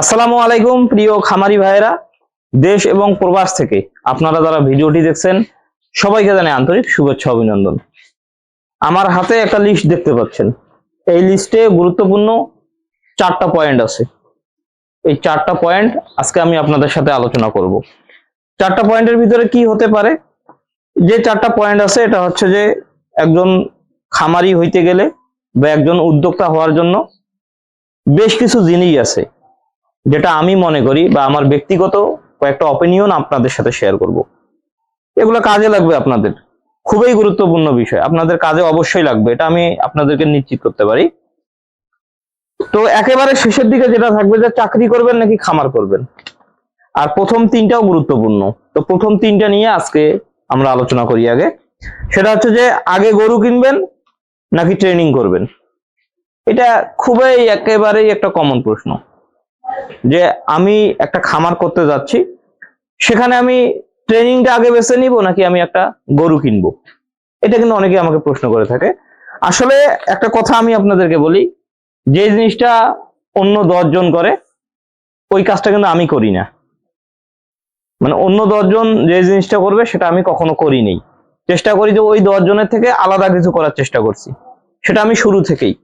আসসালামু আলাইকুম, প্রিয় খামারি ভাইয়েরা, দেশ এবং প্রবাস থেকে আপনারা যারা ভিডিওটি দেখছেন, সবাইকে জানাই আন্তরিক শুভেচ্ছা অভিনন্দন। আমার হাতে একটা লিস্ট দেখতে পাচ্ছেন। এই লিস্টে গুরুত্বপূর্ণ চারটা পয়েন্ট আছে। এই চারটা পয়েন্ট আজকে আমি আপনাদের সাথে আলোচনা করব। চারটা পয়েন্টের ভিতরে কি হতে পারে? যে চারটা পয়েন্ট আছে, এটা হচ্ছে যে একজন খামারি হইতে গেলে বা একজন উদ্যোক্তা হওয়ার জন্য বেশ কিছু জিনিস আছে। যেটা আমি মনে করি বা আমার ব্যক্তিগত কয়েকটা অপিনিয়ন আপনাদের সাথে শেয়ার করব। এগুলো কাজে লাগবে আপনাদের। খুবই গুরুত্বপূর্ণ বিষয়। আপনাদের কাজে অবশ্যই লাগবে। এটা আমি আপনাদেরকে নিশ্চিত করতে পারি। তো একেবারে শেষের দিকে যেটা থাকবে যে চাকরি করবেন নাকি খামার করবেন? আর প্রথম তিনটাও গুরুত্বপূর্ণ। তো প্রথম তিনটা নিয়ে আজকে আমরা আলোচনা করি আগে। সেটা হচ্ছে যে আগে গরু কিনবেন নাকি ট্রেনিং করবেন? এটা খুবই একেবারেই একটা কমন প্রশ্ন। যে আমি একটা খামার করতে যাচ্ছি, সেখানে আমি ট্রেনিংটা আগে বেছে নিব নাকি আমি একটা গরু কিনবো? এটা কিন্তু অনেকে আমাকে প্রশ্ন করে থাকে। আসলে একটা কথা আমি আপনাদেরকে বলি, যে জিনিসটা অন্য দশজন করে, ওই কাজটা কিন্তু আমি করি না। মানে অন্য দশজন যে জিনিসটা করবে, সেটা আমি কখনো করিনি চেষ্টা করি যে ওই দশজনের থেকে আলাদা কিছু করার চেষ্টা করছি। সেটা আমি শুরু থেকেই।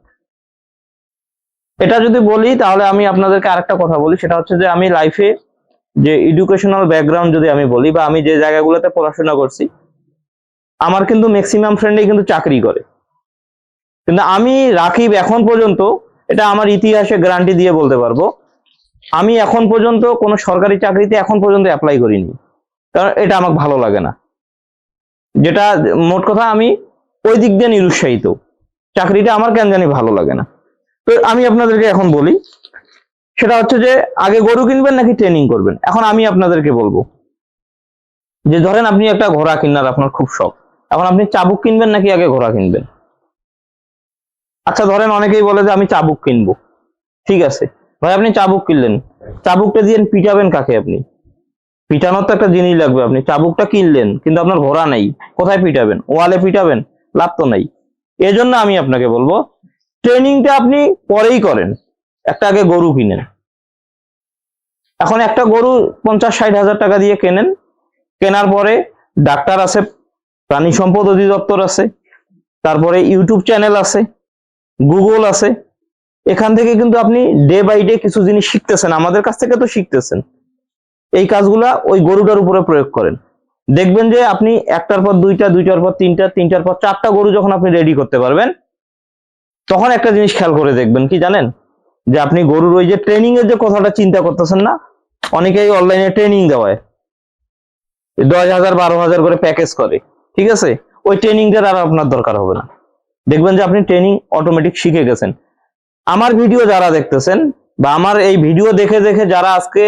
এটা যদি বলি, তাহলে আমি আপনাদেরকে আরেকটা কথা বলি। সেটা হচ্ছে যে, আমি লাইফে যে এডুকেশনাল ব্যাকগ্রাউন্ড যদি আমি বলি, বা আমি যে জায়গাগুলোতে পড়াশোনা করছি, আমার কিন্তু ম্যাক্সিমাম ফ্রেন্ডই কিন্তু চাকরি করে। কিন্তু আমি রাকিব এখন পর্যন্ত, এটা আমার ইতিহাসে গ্যারান্টি দিয়ে বলতে পারব, আমি এখন পর্যন্ত কোনো সরকারি চাকরিতে এখন পর্যন্ত অ্যাপ্লাই করিনি। কারণ এটা আমাকে ভালো লাগে না। যেটা মোট কথা, আমি ওই দিক দিয়ে নিরুৎসাহিত। চাকরিটা আমার কেন জানি ভালো লাগে না। তো আমি আপনাদেরকে এখন বলি, সেটা হচ্ছে যে আগে গরু কিনবেন নাকি ট্রেনিং করবেন? এখন আমি আপনাদেরকে বলব যে ধরেন আপনি একটা ঘোড়া কিনার আপনার খুব শখ, এখন আপনি চাবুক কিনবেন নাকি আগে ঘোড়া কিনবেন? আচ্ছা ধরেন অনেকেই বলে যে আমি চাবুক কিনবো। ঠিক আছে, ভাই আপনি চাবুক কিনলেন, চাবুকটা দিয়ে পিটাবেন কাকে আপনি? পিটানোর তো একটা জিনিস লাগবে আপনি, চাবুকটা কিনলেন, কিন্তু আপনার ঘোড়া নেই, কোথায় পিটাবেন? ওয়ালে পিটাবেন, লাভ তো নেই। এজন্য আমি আপনাকে বলব ট্রেনিংটা আপনি পরেই করেন। একটা আগে গরু কিনেন। এখন একটা গরু পঞ্চাশ ষাট হাজার টাকা দিয়ে কেনেন। কেনার পরে ডাক্তার আছে, প্রাণী সম্পদ অধিদপ্তর আছে, তারপরে ইউটিউব চ্যানেল আছে, গুগল আছে। এখান থেকে কিন্তু আপনি ডে বাই ডে কিছু জিনিস শিখতেছেন, আমাদের কাছ থেকে তো শিখতেছেন। এই কাজগুলা ওই গরুটার উপরে প্রয়োগ করেন। দেখবেন যে আপনি একটার পর দুইটা, দুইটার পর তিনটা, তিনটার পর চারটা গরু যখন আপনি রেডি করতে পারবেন তখন একটা জিনিস খেয়াল করে দেখবেন কি জানেন? যে আপনি গরুর ওই যে ট্রেনিং এর যে কথাটা চিন্তা করতেছেন না? অনেকেই অনলাইনে ট্রেনিং দেওয়ায়। দশ হাজার, বারো হাজার করে প্যাকেজ করে, ঠিক আছে? ওই ট্রেনিংটার আর আপনার দরকার হবে না। দেখবেন যে আপনি ট্রেনিং অটোমেটিক শিখে গেছেন। আমার ভিডিও যারা দেখতেছেন বা আমার এই ভিডিও দেখে দেখে যারা আজকে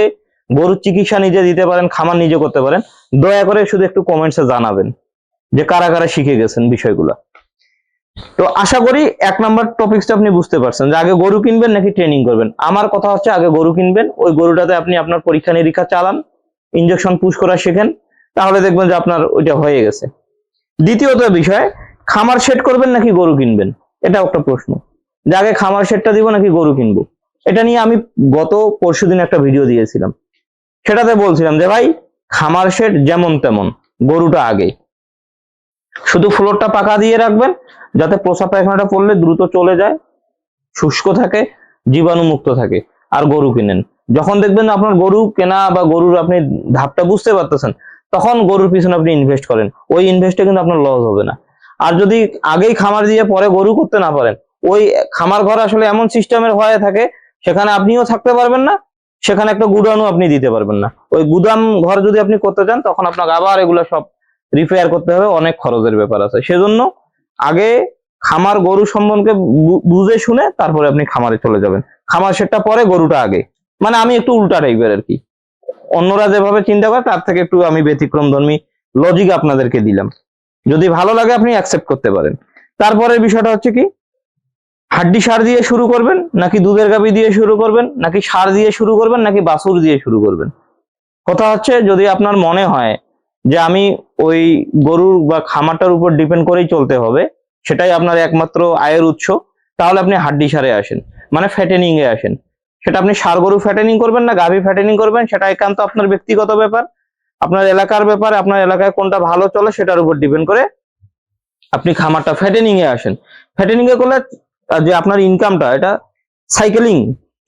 গরুর চিকিৎসা নিজে দিতে পারেন, খামার নিজে করতে পারেন, দয়া করে শুধু একটু কমেন্টসে জানাবেন যে কারা কারা শিখে গেছেন বিষয়গুলো। তো আশা করি এক নাম্বার টপিকসটা আপনি বুঝতে পারছেন যে আগে গরু কিনবেন নাকি ট্রেনিং করবেন। আমার কথা হচ্ছে আগে গরু কিনবেন, ওই গরুটাতে আপনি আপনার পরীক্ষা নিরীক্ষা চালান ইনজেকশন পুশ করা শেখেন, তাহলে দেখবেন যে আপনার ওইটা হয়ে গেছে। দ্বিতীয়ত বিষয়, খামার সেট করবেন নাকি গরু কিনবেন? এটা একটা প্রশ্ন। যে আগে খামার সেটটা দিব নাকি গরু কিনবো? এটা নিয়ে আমি গত পরশুদিন একটা ভিডিও দিয়েছিলাম। সেটাতে বলছিলাম যে ভাই, খামার সেট যেমন তেমন, গরুটা আগে। শুধু ফ্লোরটা পাকা দিয়ে রাখবেন, যাতে প্রসাব পায়খানাটা পড়লে দ্রুত চলে যায়, শুষ্ক থাকে, জীবাণু মুক্ত থাকে, আর গরু কিনেন। যখন দেখবেন আপনার গরু কেনা বা গরুর আপনি ধাপটা বুঝতে পারতেছেন, তখন গরুর পিছনে আপনি ইনভেস্ট করেন। ওই ইনভেস্টে কিন্তু আপনার লস হবে না। আর যদি আগেই খামার দিয়ে পরে গরু করতে না পারেন, ওই খামার ঘর আসলে এমন সিস্টেমের হয়ে থাকে, সেখানে আপনিও থাকতে পারবেন না, সেখানে একটা গুদামও আপনি দিতে পারবেন না। ওই গুদাম ঘর যদি আপনি করতে চান, তখন আপনাকে আবার এগুলো সব রিপেয়ার করতে হবে, অনেক খরচের ব্যাপার আছে। সেজন্য আগে খামার গরু সম্বন্ধে বুঝে শুনে তারপরে আপনি খামারে চলে যাবেন। খামার সেটটা পরে, গরুটা আগে। মানে আমি একটু উল্টা টাইপের আর কি। অন্যরা যেভাবে চিন্তা করে, তার থেকে একটু আমি ব্যতিক্রম ধর্মী লজিক আপনাদেরকে দিলাম। যদি ভালো লাগে, আপনি অ্যাকসেপ্ট করতে পারেন। তারপরের বিষয়টা হচ্ছে কি? হাড্ডি সার দিয়ে শুরু করবেন, নাকি দুধের গাবি দিয়ে শুরু করবেন, নাকি সার দিয়ে শুরু করবেন, নাকি বাছুর দিয়ে শুরু করবেন? কথা হচ্ছে, যদি আপনার মনে হয় যে আমি ওই গরুর বা খামারটার উপর ডিপেন্ড করেই চলতে হবে, সেটাই আপনার একমাত্র আয়ের উৎস। তাহলে আপনি হাড্ডি সারে আসেন মানে ফ্যাটেনিং এ আসেন। সেটা আপনি সার গরু ফ্যাটেনিং করবেন না, গাভী ফ্যাটেনিং করবেন, সেটা একান্ত আপনার ব্যক্তিগত ব্যাপার। আপনার এলাকার ব্যাপার, আপনার এলাকায় কোনটা ভালো চলে সেটার উপর ডিপেন্ড করে আপনি খামারটা ফ্যাটেনিং এ আসেন। ফ্যাটেনিং এ করলে যে আপনার ইনকামটা এটা সাইকেলিং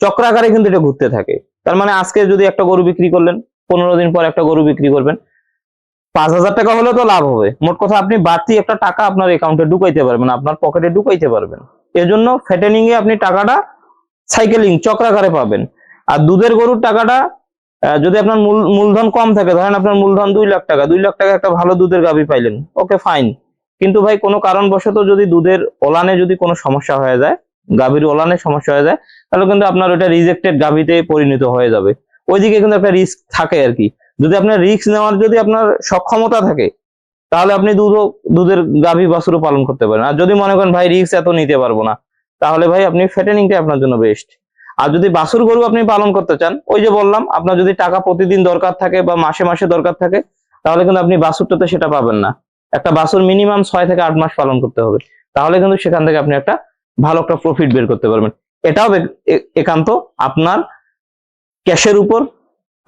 চক্রাকারে কিন্তু এটা ঘুরতে থাকে। তার মানে আজকে যদি একটা গরু বিক্রি করলেন, পনেরো দিন পর একটা গরু বিক্রি করবেন পাঁচ হাজার টাকা হলে তো লাভ হবে। মোট কথা আপনি বাড়তি একটা টাকা আপনার অ্যাকাউন্টে ঢুকাইতে পারবেন, আপনার পকেটে ঢুকাইতে পারবেন। এজন্য ফ্যাটেনিং এ আপনি টাকাটা সাইকেলিং চক্রাকারে পাবেন। আর দুধের গরুর টাকাটা যদি আপনার মূল, মূলধন কম থাকে, ধরেন আপনার মূলধন দুই লাখ টাকা, দুই লাখ টাকা একটা ভালো দুধের গাভী পাইলেন ওকে ফাইন কিন্তু ভাই, কোনো কারণবশত যদি দুধের ওলানে যদি কোনো সমস্যা হয়ে যায়, গাভীর ওলানে সমস্যা হয়ে যায়, তাহলে কিন্তু আপনার ওটা রিজেক্টেড গাভীতে পরিণত হয়ে যাবে। ওইদিকে কিন্তু একটা রিস্ক থাকে আর কি। যদি আপনার রিস্ক নেওয়ার যদি আপনার সক্ষমতা থাকে, তাহলে আপনি দুধ দুধের গাভী বাছুরও পালন করতে পারেন। আর যদি মনে করেন, ভাই রিস্ক এত নিতে পারব না, তাহলে ভাই আপনি ফেটেনিংটা আপনার জন্য বেস্ট আর যদি বাছুর গরু আপনি পালন করতে চান, ওই যে বললাম, আপনার যদি টাকা প্রতিদিন দরকার থাকে বা মাসে মাসে দরকার থাকে, তাহলে কিন্তু আপনি বাছুরটাতে সেটা পাবেন না। একটা বাছুর মিনিমাম ছয় থেকে আট মাস পালন করতে হবে। তাহলে কিন্তু সেখান থেকে আপনি একটা ভালো একটা প্রফিট বের করতে পারবেন। এটাও একান্ত আপনার ক্যাশের উপর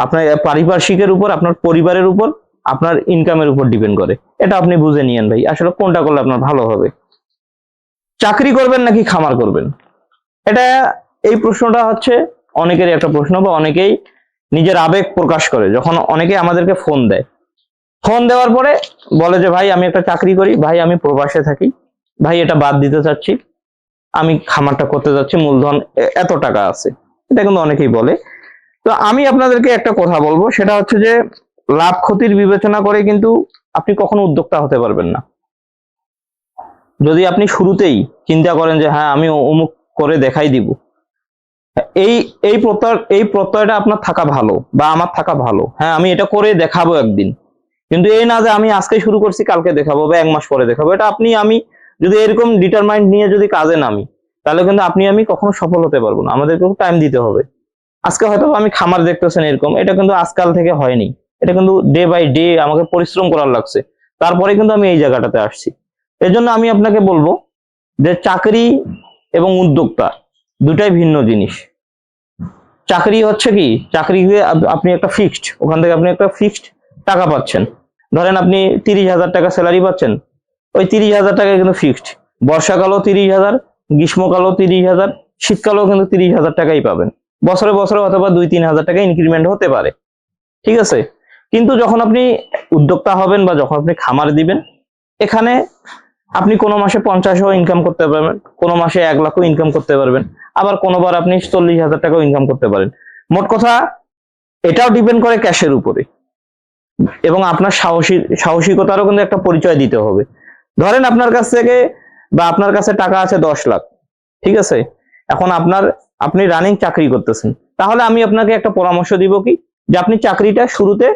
আপনার পারিপার্শ্বিকের উপর, আপনার পরিবারের উপর, আপনার ইনকামের উপর ডিপেন্ড করে। এটা আপনি বুঝে নিয়েন ভাই, আসলে কোনটা করলে আপনার ভালো হবে। চাকরি করবেন নাকি খামার করবেন? এটা এই প্রশ্নটা হচ্ছে অনেকেরই একটা প্রশ্ন বা অনেকেই নিজের আবেগ প্রকাশ করে, যখন অনেকে আমাদেরকে ফোন দেয়। ফোন দেওয়ার পরে বলে যে, ভাই, আমি একটা চাকরি করি, ভাই, আমি প্রবাসে থাকি, ভাই, এটা বাদ দিতে চাচ্ছি, আমি খামারটা করতে যাচ্ছি, মূলধন এত টাকা আছে। এটা কিন্তু অনেকেই বলে। তো আমি আপনাদেরকে একটা কথা বলব, সেটা হচ্ছে যে লাভ ক্ষতির বিবেচনা করে কিন্তু আপনি কখনো উদ্যোক্তা হতে পারবেন না। যদি আপনি শুরুতেই চিন্তা করেন যে হ্যাঁ আমি অমুক করে দেখাই দিব, এই এই প্রত্যয়, এই প্রত্যয়টা আপনার থাকা ভালো বা আমার থাকা ভালো। হ্যাঁ আমি এটা করে দেখাবো একদিন। কিন্তু এই না যে আমি আজকে শুরু করছি, কালকে দেখাবো বা এক মাস পরে দেখাবো, এটা আপনি, আমি যদি এরকম ডিটারমাইন্ড নিয়ে যদি কাজে নামি, তাহলে কিন্তু আপনি, আমি কখনো সফল হতে পারব না। আমাদেরকে টাইম দিতে হবে। আজকে হয়তো আমি খামার দেখতেছেন এরকম, এটা কিন্তু আজকাল থেকে হয়নি। এটা কিন্তু ডে বাই ডে আমাকে পরিশ্রম করার লাগছে। তারপরে কিন্তু আমি এই জায়গাটাতে আসছি। এর জন্য আমি আপনাকে বলব যে চাকরি এবং উদ্যোক্তা দুটাই ভিন্ন জিনিস। চাকরি হচ্ছে কি? চাকরি হয়ে আপনি একটা ফিক্সড ওখান থেকে আপনি একটা ফিক্সড টাকা পাচ্ছেন। ধরেন আপনি তিরিশ হাজার টাকা স্যালারি পাচ্ছেন, ওই তিরিশ হাজার টাকা কিন্তু ফিক্সড বর্ষাকালও তিরিশ হাজার, গ্রীষ্মকালও তিরিশ হাজার, শীতকালেও কিন্তু তিরিশ হাজার টাকাই পাবেন। বছরে বছরে অথবা দুই, তিন হাজার টাকা ইনক্রিমেন্ট হতে পারে। ঠিক আছে? কিন্তু যখন আপনি উদ্যোক্তা হবেন বা যখন আপনি খামার দিবেন, এখানে আপনি কোনো মাসে পঞ্চাশও ইনকাম করতে পারবেন, কোনো মাসে এক লাখও ইনকাম করতে পারবেন, আবার কোনোবার আপনি চল্লিশ হাজার টাকাও ইনকাম করতে পারেন। মোট কথা, এটাও ডিপেন্ড করে ক্যাশের উপরে। এবং আপনার সাহসী, সাহসিকতারও কিন্তু একটা পরিচয় দিতে হবে। ধরেন আপনার কাছ থেকে বা আপনার কাছে টাকা আছে দশ লাখ, ঠিক আছে? এখন আপনার আপনি রানিং চাকরি করতেছেন। তাহলে আমি আপনাকে একটা পরামর্শ দিব কি? যে আপনি চাকরিটা শুরুতে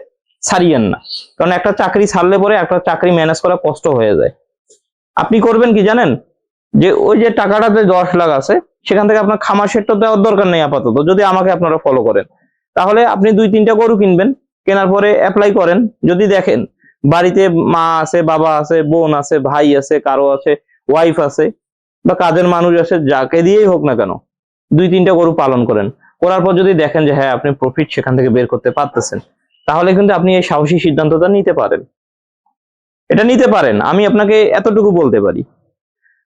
ছাড়িয়েন না। কারণ একটা চাকরি ছাড়লে পরে একটা চাকরি ম্যানেজ করা কষ্ট হয়ে যায়। আপনি করবেন কি জানেন? যে ওই যে টাকাটাতে দশ লাখ আছে, সেখান থেকে আপনার খামার সেটটা দেওয়ার দরকার নেই আপাতত। যদি আমাকে আপনারা ফলো করেন। তাহলে আপনি দুই তিনটা গরু কিনবেন, কেনার পরে অ্যাপ্লাই করেন। যদি দেখেন বাড়িতে মা আছে, বাবা আছে, বোন আছে, ভাই আছে, কারও আছে ওয়াইফ আছে, বা কাজের মানুষ আছে, যাকে দিয়েই হোক না কেন দুই তিনটা গরু পালন করেন। করার পর যদি দেখেন যে হ্যাঁ আপনি প্রফিট সেখান থেকে বের করতে পারতেছেন, তাহলে কিন্তু আপনি এই সাহসী সিদ্ধান্তটা নিতে পারেন। এটা নিতে পারেন, আমি আপনাকে এতটুকু বলতে পারি।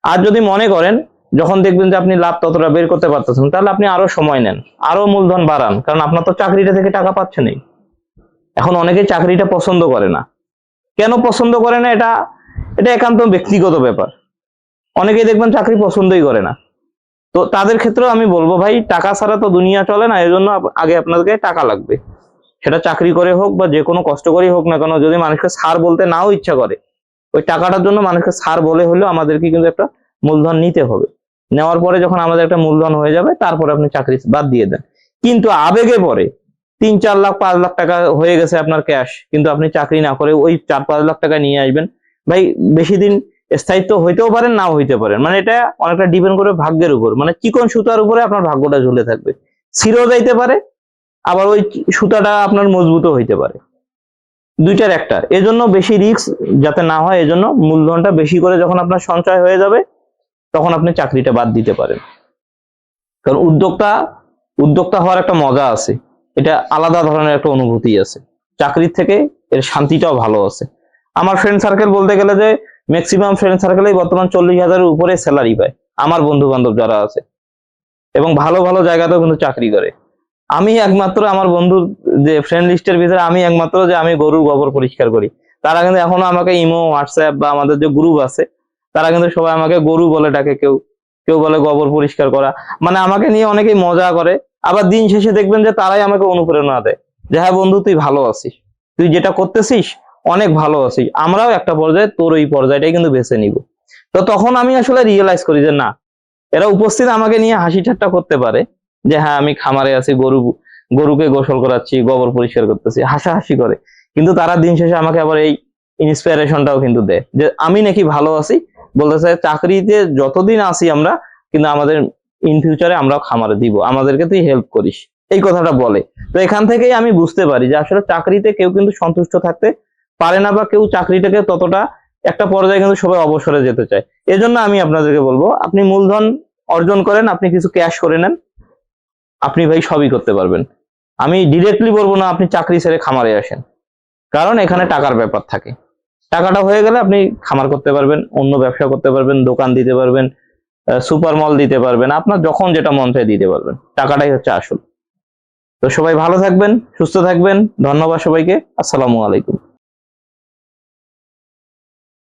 আর যদি মনে করেন, যখন দেখবেন যে আপনি লাভ ততটা বের করতে পারতেছেন, তাহলে আপনি আরও সময় নেন, আরও মূলধন বাড়ান, কারণ আপনার তো চাকরিটা থেকে টাকা পাচ্ছেনই এখন অনেকে চাকরিটা পছন্দ করে না। কেন পছন্দ করে না? এটা এটা একান্ত ব্যক্তিগত ব্যাপার। অনেকেই দেখবেন চাকরি পছন্দই করে না। তো তাদের ক্ষেত্রেও আমি বলব, ভাই, টাকা ছাড়া তো দুনিয়া চলে না এই জন্য আগে আপনাদেরকে টাকা লাগবে। সেটা চাকরি করে হোক বা যে কোনো কষ্ট করেই হোক না কেন, যদি মানুষকে সার বলতে নাও ইচ্ছা করে, ওই টাকাটার জন্য মানুষকে সার বলে হলেও আমাদেরকে কিন্তু একটা মূলধন নিতে হবে। নেওয়ার পরে যখন আমাদের একটা মূলধন হয়ে যাবে, তারপরে আপনি চাকরি বাদ দিয়ে দেন। কিন্তু আবেগে পরে, তিন, চার লাখ, পাঁচ লাখ টাকা হয়ে গেছে আপনার ক্যাশ কিন্তু আপনি চাকরি না করে ওই চার, পাঁচ লাখ টাকা নিয়ে আসবেন। ভাই, বেশি দিন স্থায়িত্ব হইতেও পারেন নাও হইতে পারেন মানে এটা অনেকটা ডিপেন্ড করে ভাগ্যের উপর। মানে চিকন সুতার উপরে আপনার ভাগ্যটা ঝুলে থাকবে। ছিঁড়েও যাইতে পারে, আবার ওই সুতাটা আপনার মজবুতও হইতে পারে। দুইটার একটা। এজন্য বেশি রিস্ক যাতে না হয়, এজন্য মূলধনটা বেশি করে যখন আপনার সঞ্চয় হয়ে যাবে, তখন আপনি চাকরিটা বাদ দিতে পারেন। কারণ উদ্যোক্তা উদ্যোক্তা হওয়ার একটা মজা আছে। এটা আলাদা ধরনের একটা অনুভূতি আছে। চাকরির থেকে এর শান্তিটাও ভালো আছে। আমার ফ্রেন্ড সার্কেল বলতে গেলে যে ম্যাক্সিমাম ফ্রেন্ড সার্কেলেই বর্তমান চল্লিশ হাজারের উপরে স্যালারি পায়, আমার বন্ধু বান্ধব যারা আছে। এবং ভালো ভালো জায়গাতেও কিন্তু চাকরি করে। আমি একমাত্র আমার বন্ধুর যে ফ্রেন্ড লিস্টের ভিতরে আমি একমাত্র যে আমি গরুর গোবর পরিষ্কার করি। তারা কিন্তু এখনও আমাকে ইমো হোয়াটসঅ্যাপ বা আমাদের যে গ্রুপ আছে, তারা কিন্তু সবাই আমাকে গরু বলে ডাকে কেউ। কেউ বলে গোবর পরিষ্কার করা। মানে আমাকে নিয়ে অনেকেই মজা করে। আবার দিন শেষে দেখবেন যে তারাই আমাকে অনুপ্রেরণা দেয়। যে হ্যাঁ বন্ধু, তুই ভালো আছিস। তুই যেটা করতেছিস অনেক ভালো আছি। আমরাও একটা পর্যায়ে, তোর ওই পর্যায়টাই কিন্তু বেছে নিব। তো তখন আমি আসলে রিয়েলাইজ করি যে না, এরা উপস্থিত আমাকে নিয়ে হাসি ঠাট্টা করতে পারে যে হ্যাঁ আমি খামারে আছি, গরু, গরুকে গোসল করাচ্ছি, গোবর পরিষ্কার করতেছি, হাসাহাসি করে। কিন্তু তারা দিন শেষে আমাকে আবার এই ইন্সপিরেশনটাও কিন্তু দেয় যে আমি নাকি ভালো আছি। বলতেছে, চাকরিতে যতদিন আছি আমরা, কিন্তু আমাদের ইন ফিউচারে আমরাও খামারে দিব। আমাদেরকে তুই হেল্প করিস। এই কথাটা বলে। তো এখান থেকেই আমি বুঝতে পারি যে আসলে চাকরিতে কেউ কিন্তু সন্তুষ্ট থাকতে পারে না বা কেউ চাকরিটাকে ততটা একটা পর্যায়ে কিন্তু সবাই অবসরে যেতে চায়। এজন্য আমি আপনাদেরকে বলব, আপনি মূলধন অর্জন করেন, আপনি কিছু ক্যাশ করে নেন, আপনি ভাই সবই করতে পারবেন। আমি ডিরেক্টলি বলব না আপনি চাকরি ছেড়ে খামারে আসেন, কারণ এখানে টাকার ব্যাপার থাকে। টাকাটা হয়ে গেলে আপনি খামার করতে পারবেন, অন্য ব্যবসা করতে পারবেন, দোকান দিতে পারবেন সুপার মল দিতে পারবেন, আপনার যখন যেটা মন চায় দিতে পারবেন। টাকাটাই হচ্ছে আসল। তো সবাই ভালো থাকবেন, সুস্থ থাকবেন, ধন্যবাদ সবাইকে, আসসালামু আলাইকুম।